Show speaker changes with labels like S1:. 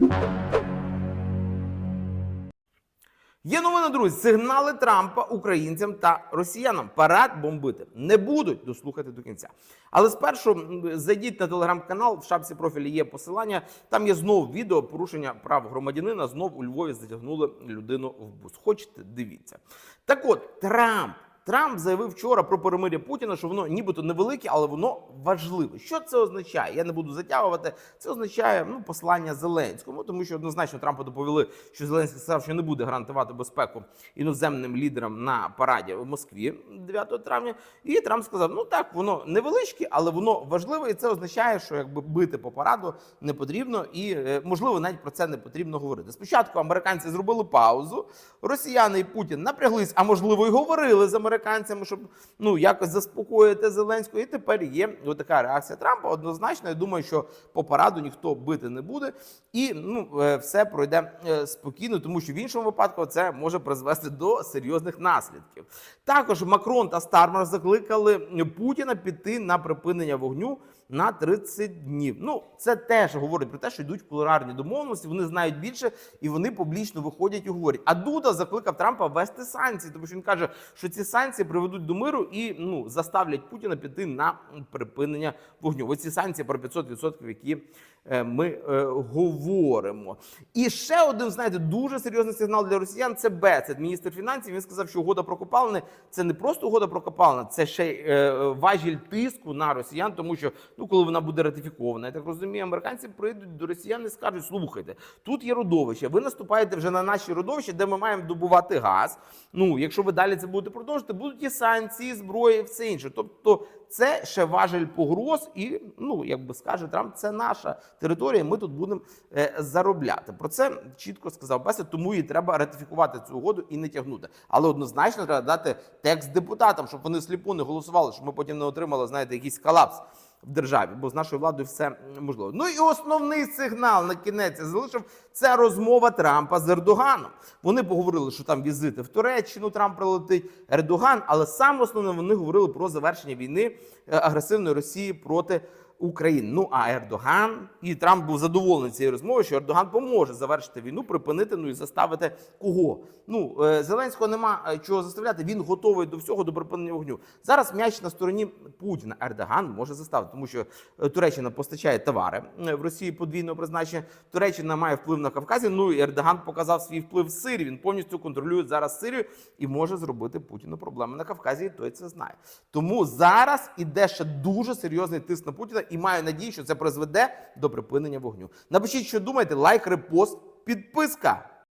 S1: Є новина, друзі. Сигнали Трампа українцям та росіянам. Парад бомбити не будуть. Дослухайте до кінця. Але спершу зайдіть на телеграм-канал. В шапці профілі є посилання. Там є знов відео порушення прав громадянина. Знов у Львові затягнули людину в бус. Хочете, дивіться. Так от Трамп. Трамп заявив вчора про перемир'я Путіна, що воно нібито невелике, але воно важливе. Що це означає? Я не буду затягувати. Це означає ну послання Зеленському, тому що однозначно Трампу доповіли, що Зеленський сказав, що не буде гарантувати безпеку іноземним лідерам на параді в Москві 9 травня. І Трамп сказав: ну так, воно невеличке, але воно важливе, і це означає, що якби бити по параду не потрібно, і е, можливо навіть про це не потрібно говорити. Спочатку американці зробили паузу, росіяни і Путін напряглись, а можливо, і говорили з американцями, щоб ну якось заспокоїти Зеленського. І тепер є така реакція Трампа. Однозначно, я думаю, що по параду ніхто бити не буде, і ну е, все пройде е, спокійно, тому що в іншому випадку це може призвести до серйозних наслідків. Також Макрон та Стармер закликали Путіна піти на припинення вогню на 30 днів. Ну це теж говорить про те, що йдуть кулуарні домовленості. Вони знають більше і вони публічно виходять і говорять. А Дуда закликав Трампа ввести санкції, тому що він каже, що ці санкції приведуть до миру і ну заставлять Путіна піти на припинення вогню. Ось ці санкції про 500%, які е, ми е, говоримо. І ще один, знаєте, дуже серйозний сигнал для росіян. Це Бецет, міністр фінансів. Він сказав, що угода про копалини це не просто угода про копалини, це ще е, важіль тиску на росіян, тому що ну коли вона буде ратифікована, я так розумію, американці прийдуть до росіян і скажуть: слухайте, тут є родовище. Ви наступаєте вже на наші родовища, де ми маємо добувати газ. Ну, якщо ви далі це будете продовжувати, будуть і санкції, зброї, все інше. Тобто, це ще важель погроз, і ну як би скаже Трамп, це наша територія. Ми тут будемо е, заробляти. Про це чітко сказав Бесед, тому і треба ратифікувати цю угоду і не тягнути. Але однозначно треба дати текст депутатам, щоб вони сліпу не голосували, щоб ми потім не отримали, знаєте, якийсь колапс в державі, бо з нашою владою все можливо. Ну і основний сигнал на кінець залишив це розмова Трампа з Ердоганом. Вони поговорили, що там візити в Туреччину Трамп прилетить Ердоган, але саме основне вони говорили про завершення війни е, агресивної Росії проти. України. Ну а Ердоган і Трамп був задоволений цією розмовою, що Ердоган поможе завершити війну, припинити ну і заставити кого. Ну е, Зеленського нема е, чого заставляти. Він готовий до всього до припинення вогню. Зараз м'яч на стороні Путіна. Ердоган може заставити, тому що е, Туреччина постачає товари в Росії подвійного призначення. Туреччина має вплив на Кавказі. Ну і Ердоган показав свій вплив в Сирії. Він повністю контролює зараз Сирію і може зробити Путіну проблеми на Кавказі. І той це знає. Тому зараз іде ще дуже серйозний тиск на Путіна і маю надію, що це призведе до припинення вогню. Напишіть, що думаєте, лайк, репост, підписка.